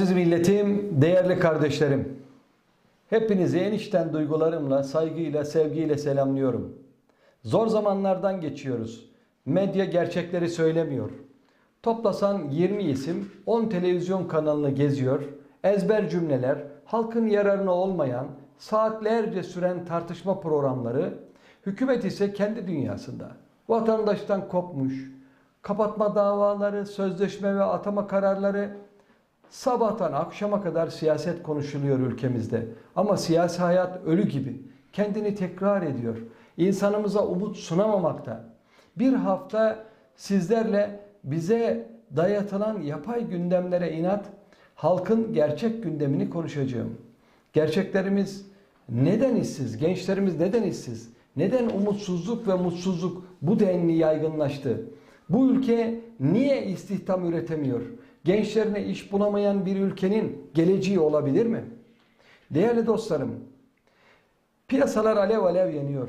Aziz milletim, değerli kardeşlerim. Hepinizi en içten duygularımla, saygıyla, sevgiyle selamlıyorum. Zor zamanlardan geçiyoruz. Medya gerçekleri söylemiyor. Toplasan 20 isim 10 televizyon kanalını geziyor. Ezber cümleler, halkın yararına olmayan, saatlerce süren tartışma programları, hükümet ise kendi dünyasında. Vatandaştan kopmuş, kapatma davaları, sözleşme ve atama kararları, Sabahtan akşama kadar siyaset konuşuluyor ülkemizde. Ama siyasi hayat ölü gibi. Kendini tekrar ediyor. İnsanımıza umut sunamamakta. Bir hafta sizlerle bize dayatılan yapay gündemlere inat, halkın gerçek gündemini konuşacağım. Gerçeklerimiz neden işsiz? Gençlerimiz neden işsiz? Neden umutsuzluk ve mutsuzluk bu denli yaygınlaştı? Bu ülke niye istihdam üretemiyor? Gençlerine iş bulamayan bir ülkenin geleceği olabilir mi? Değerli dostlarım, piyasalar alev alev yanıyor.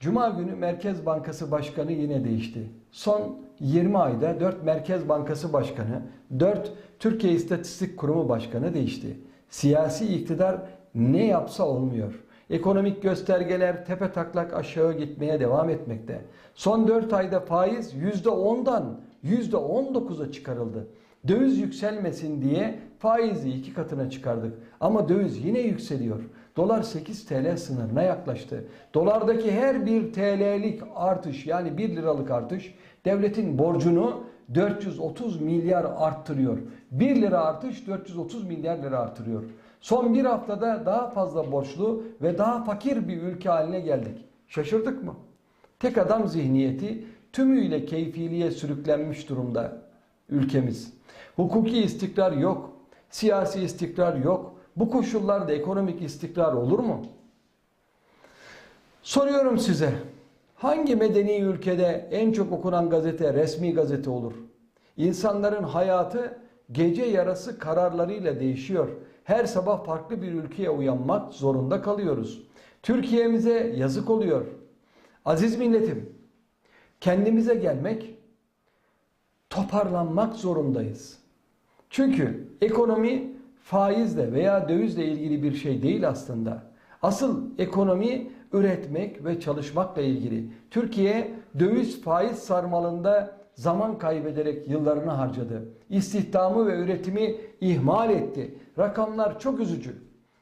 Cuma günü Merkez Bankası Başkanı yine değişti. Son 20 ayda 4 Merkez Bankası Başkanı, 4 Türkiye İstatistik Kurumu Başkanı değişti. Siyasi iktidar ne yapsa olmuyor. Ekonomik göstergeler tepe taklak aşağı gitmeye devam etmekte. Son 4 ayda faiz %10'dan %19'a çıkarıldı. Döviz yükselmesin diye faizi iki katına çıkardık. Ama döviz yine yükseliyor. Dolar 8 TL sınırına yaklaştı. Dolardaki her bir TL'lik artış yani 1 liralık artış devletin borcunu 430 milyar arttırıyor. 1 lira artış 430 milyar lira artırıyor. Son bir haftada daha fazla borçlu ve daha fakir bir ülke haline geldik. Şaşırdık mı? Tek adam zihniyeti tümüyle keyfiliğe sürüklenmiş durumda ülkemiz. Hukuki istikrar yok. Siyasi istikrar yok. Bu koşullarda ekonomik istikrar olur mu? Soruyorum size. Hangi medeni ülkede en çok okunan gazete resmi gazete olur? İnsanların hayatı gece yarası kararlarıyla değişiyor. Her sabah farklı bir ülkeye uyanmak zorunda kalıyoruz. Türkiye'mize yazık oluyor. Aziz milletim, kendimize gelmek, toparlanmak zorundayız. Çünkü ekonomi faizle veya dövizle ilgili bir şey değil aslında. Asıl ekonomi üretmek ve çalışmakla ilgili. Türkiye döviz faiz sarmalında zaman kaybederek yıllarını harcadı. İstihdamı ve üretimi ihmal etti. Rakamlar çok üzücü.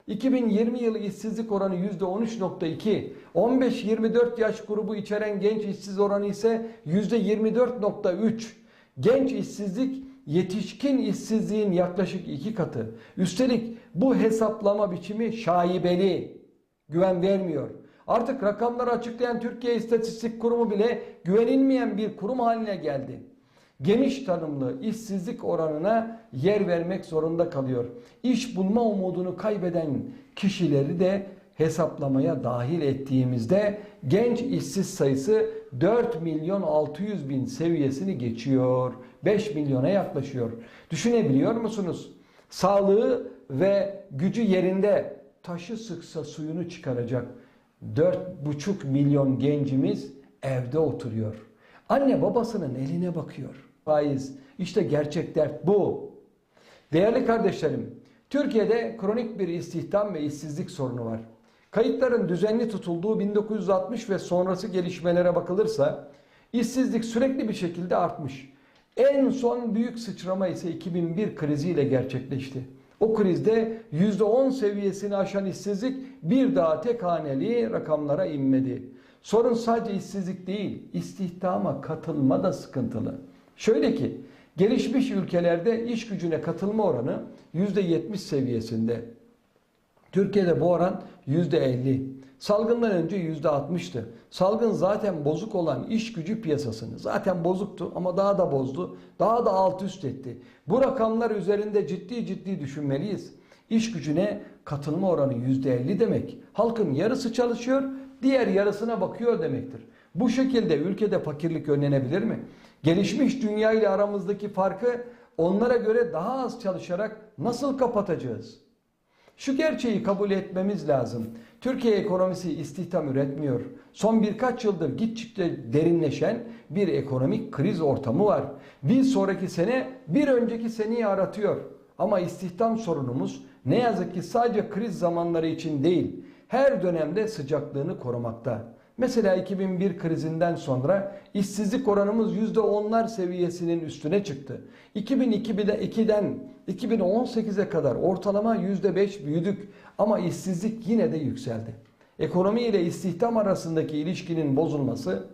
2020 yılı işsizlik oranı %13.2, 15-24 yaş grubu içeren genç işsiz oranı ise %24.3. Genç işsizlik yetişkin işsizliğin yaklaşık iki katı. Üstelik bu hesaplama biçimi şaibeli, güven vermiyor. Artık rakamları açıklayan Türkiye İstatistik Kurumu bile güvenilmeyen bir kurum haline geldi. Geniş tanımlı işsizlik oranına yer vermek zorunda kalıyor. İş bulma umudunu kaybeden kişileri de hesaplamaya dahil ettiğimizde genç işsiz sayısı 4 milyon 600 bin seviyesini geçiyor. 5 milyona yaklaşıyor. Düşünebiliyor musunuz? Sağlığı ve gücü yerinde taşı sıksa suyunu çıkaracak 4,5 milyon gencimiz evde oturuyor. Anne babasının eline bakıyor. Faiz. İşte gerçek dert bu. Değerli kardeşlerim, Türkiye'de kronik bir istihdam ve işsizlik sorunu var. Kayıtların düzenli tutulduğu 1960 ve sonrası gelişmelere bakılırsa işsizlik sürekli bir şekilde artmış. En son büyük sıçrama ise 2001 kriziyle gerçekleşti. O krizde %10 seviyesini aşan işsizlik bir daha tek haneli rakamlara inmedi. Sorun sadece işsizlik değil, istihdama katılma da sıkıntılı. Şöyle ki, gelişmiş ülkelerde iş gücüne katılma oranı %70 seviyesinde. Türkiye'de bu oran %50. Salgından önce %60'tı. Salgın zaten bozuk olan iş gücü piyasasını zaten bozuktu ama daha da bozdu. Daha da alt üst etti. Bu rakamlar üzerinde ciddi ciddi düşünmeliyiz. İş gücüne katılma oranı %50 demek. Halkın yarısı çalışıyor, diğer yarısına bakıyor demektir. Bu şekilde ülkede fakirlik önlenebilir mi? Gelişmiş dünya ile aramızdaki farkı onlara göre daha az çalışarak nasıl kapatacağız? Şu gerçeği kabul etmemiz lazım. Türkiye ekonomisi istihdam üretmiyor. Son birkaç yıldır gittikçe derinleşen bir ekonomik kriz ortamı var. Bir sonraki sene bir önceki seneyi aratıyor. Ama istihdam sorunumuz ne yazık ki sadece kriz zamanları için değil, her dönemde sıcaklığını korumakta. Mesela 2001 krizinden sonra işsizlik oranımız %10'lar seviyesinin üstüne çıktı. 2002'de 2'den 2018'e kadar ortalama %5 büyüdük ama işsizlik yine de yükseldi. Ekonomi ile istihdam arasındaki ilişkinin bozulması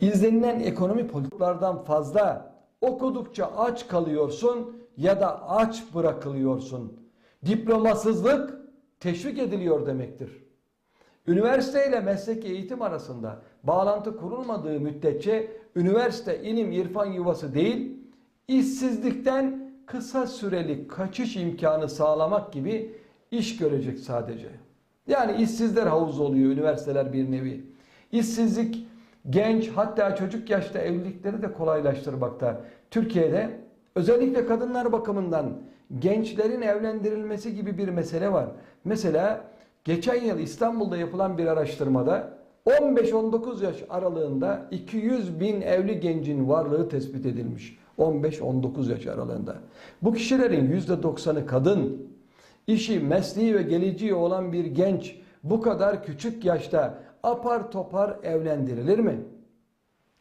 izlenilen ekonomi politikalardan fazla okudukça aç kalıyorsun ya da aç bırakılıyorsun. Diplomasızlık teşvik ediliyor demektir. Üniversite ile mesleki eğitim arasında bağlantı kurulmadığı müddetçe üniversite ilim irfan yuvası değil, işsizlikten kısa süreli kaçış imkanı sağlamak gibi iş görecek sadece. Yani işsizler havuzu oluyor üniversiteler bir nevi. İşsizlik genç hatta çocuk yaşta evlilikleri de kolaylaştırmakta. Türkiye'de özellikle kadınlar bakımından gençlerin evlendirilmesi gibi bir mesele var. Mesela geçen yıl İstanbul'da yapılan bir araştırmada 15-19 yaş aralığında 200 bin evli gencin varlığı tespit edilmiş. 15-19 yaş aralığında. Bu kişilerin %90'ı kadın. İşi, mesleği ve geleceği olan bir genç bu kadar küçük yaşta apar topar evlendirilir mi?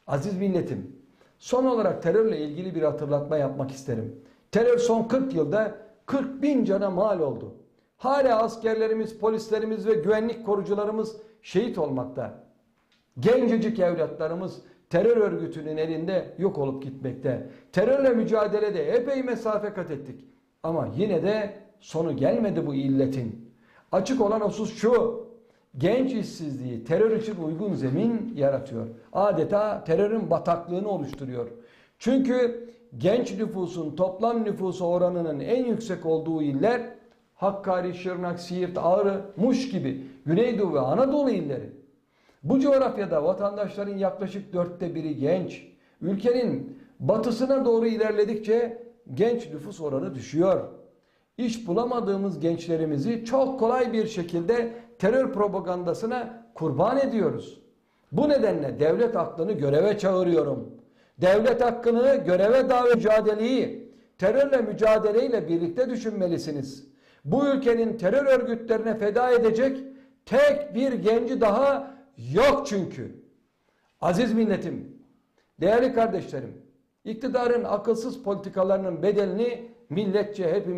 Aziz milletim, son olarak terörle ilgili bir hatırlatma yapmak isterim. Terör son 40 yılda 40 bin cana mal oldu. Hala askerlerimiz, polislerimiz ve güvenlik korucularımız şehit olmakta. Gencecik evlatlarımız terör örgütünün elinde yok olup gitmekte. Terörle mücadelede epey mesafe kat ettik. Ama yine de sonu gelmedi bu illetin. Açık olan husus şu. Genç işsizliği terör için uygun zemin yaratıyor. Adeta terörün bataklığını oluşturuyor. Çünkü genç nüfusun toplam nüfusu oranının en yüksek olduğu iller Hakkari, Şırnak, Siirt, Ağrı, Muş gibi Güneydoğu ve Anadolu illeri. Bu coğrafyada vatandaşların yaklaşık dörtte biri genç. Ülkenin batısına doğru ilerledikçe genç nüfus oranı düşüyor. İş bulamadığımız gençlerimizi çok kolay bir şekilde terör propagandasına kurban ediyoruz. Bu nedenle devlet aklını göreve çağırıyorum. Devlet hakkını göreve davet mücadeleyi terörle mücadeleyle birlikte düşünmelisiniz. Bu ülkenin terör örgütlerine feda edecek tek bir genci daha yok çünkü. Aziz milletim, değerli kardeşlerim, iktidarın akılsız politikalarının bedelini milletçe hepimiz